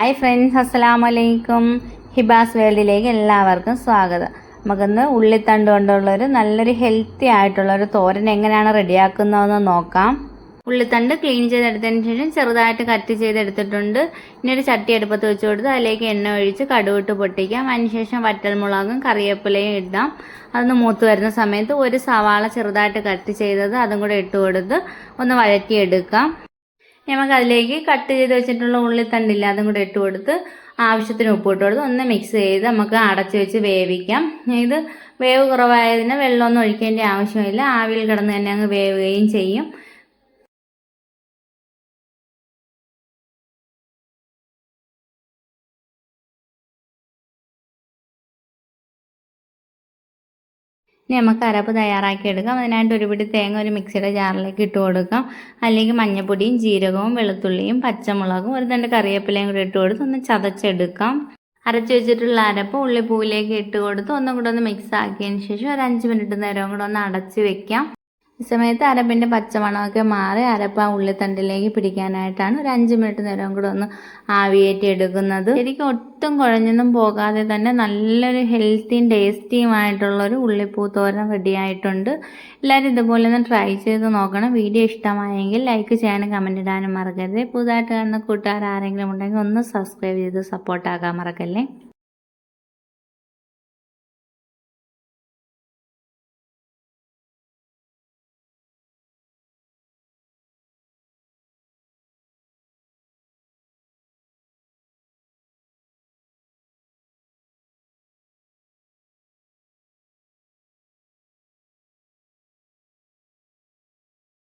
Hi friends അസ്സലാമു വലൈക്കും ഹിബാസ് വേൾഡിലേക്ക് എല്ലാവർക്കും സ്വാഗതം. നമുക്കിന്ന് ഉള്ളിത്തണ്ട് കൊണ്ടുള്ള ഒരു നല്ലൊരു ഹെൽത്തി ആയിട്ടുള്ള ഒരു തോരൻ എങ്ങനെയാണ് റെഡിയാക്കുന്നതെന്ന് നോക്കാം. ഉള്ളിത്തണ്ട് ക്ലീൻ ചെയ്തെടുത്തതിന് ശേഷം ചെറുതായിട്ട് കട്ട് ചെയ്തെടുത്തിട്ടുണ്ട്. ഇനി ഒരു ചട്ടി അടുപ്പത്ത് വെച്ച് കൊടുത്ത് അതിലേക്ക് എണ്ണ ഒഴിച്ച് കടുവിട്ട് പൊട്ടിക്കാം. അതിനുശേഷം വറ്റൽമുളകും കറിവേപ്പിലയും ഇടാം. അതൊന്ന് മൂത്ത് വരുന്ന സമയത്ത് ഒരു സവാള ചെറുതായിട്ട് കട്ട് ചെയ്തത് അതും കൂടെ ഇട്ട് കൊടുത്ത് ഒന്ന് വഴറ്റിയെടുക്കാം. നമുക്ക് അതിലേക്ക് കട്ട് ചെയ്ത് വെച്ചിട്ടുള്ള ഉള്ളിത്തണ്ടില്ല അതും കൂടെ ഇട്ട് കൊടുത്ത് ആവശ്യത്തിന് ഉപ്പ് ഇട്ട് കൊടുത്ത് ഒന്ന് മിക്സ് ചെയ്ത് നമുക്ക് അടച്ച് വെച്ച് വേവിക്കാം. ഇത് വേവ് കുറവായതിന് വെള്ളമൊന്നും ഒഴിക്കേണ്ട ആവശ്യമില്ല. ആവിയിൽ കിടന്ന് തന്നെ അങ്ങ് വേവുകയും ചെയ്യും. ഇനി നമുക്ക് അരപ്പ് തയ്യാറാക്കി എടുക്കാം. അതിനായിട്ട് ഒരു പിടി തേങ്ങ ഒരു മിക്സിയുടെ ജാറിലേക്ക് ഇട്ട് കൊടുക്കാം. അല്ലെങ്കിൽ മഞ്ഞൾപ്പൊടിയും ജീരകവും വെളുത്തുള്ളിയും പച്ചമുളകും ഒരു രണ്ട് കറിവേപ്പിലയും കൂടി ഇട്ട് കൊടുത്ത് ഒന്ന് ചതച്ചെടുക്കാം. അരച്ചു വെച്ചിട്ടുള്ള അരപ്പ് ഉള്ളിപ്പൂവിലേക്ക് ഇട്ട് കൊടുത്ത് ഒന്നും കൂടെ ഒന്ന് മിക്സ് ആക്കിയതിന് ശേഷം ഒരു അഞ്ച് മിനിറ്റ് നേരം കൂടെ ഒന്ന് അടച്ച് വെക്കാം. ഈ സമയത്ത് അരപ്പിന്റെ പച്ചമണമൊക്കെ മാറി അരപ്പ് ആ ഉള്ളിത്തണ്ടിലേക്ക് പിടിക്കാനായിട്ടാണ് ഒരു അഞ്ച് മിനിറ്റ് നേരം കൂടെ ഒന്ന് ആവിയേറ്റി എടുക്കുന്നത്. ശരിക്കും ഒട്ടും കുഴഞ്ഞൊന്നും പോകാതെ തന്നെ നല്ലൊരു ഹെൽത്തിയും ടേസ്റ്റിയുമായിട്ടുള്ളൊരു ഉള്ളിപ്പൂ തോരൻ റെഡി ആയിട്ടുണ്ട്. എല്ലാവരും ഇതുപോലെ ഒന്ന് ട്രൈ ചെയ്ത് നോക്കണം. വീഡിയോ ഇഷ്ടമായെങ്കിൽ ലൈക്ക് ചെയ്യാനും കമന്റ് ഇടാനും മറക്കരുത്. പുതുതായിട്ട് കാണുന്ന കൂട്ടുകാർ ആരെങ്കിലും ഉണ്ടെങ്കിൽ ഒന്ന് സബ്സ്ക്രൈബ് ചെയ്ത് സപ്പോർട്ടാക്കാൻ മറക്കല്ലേ?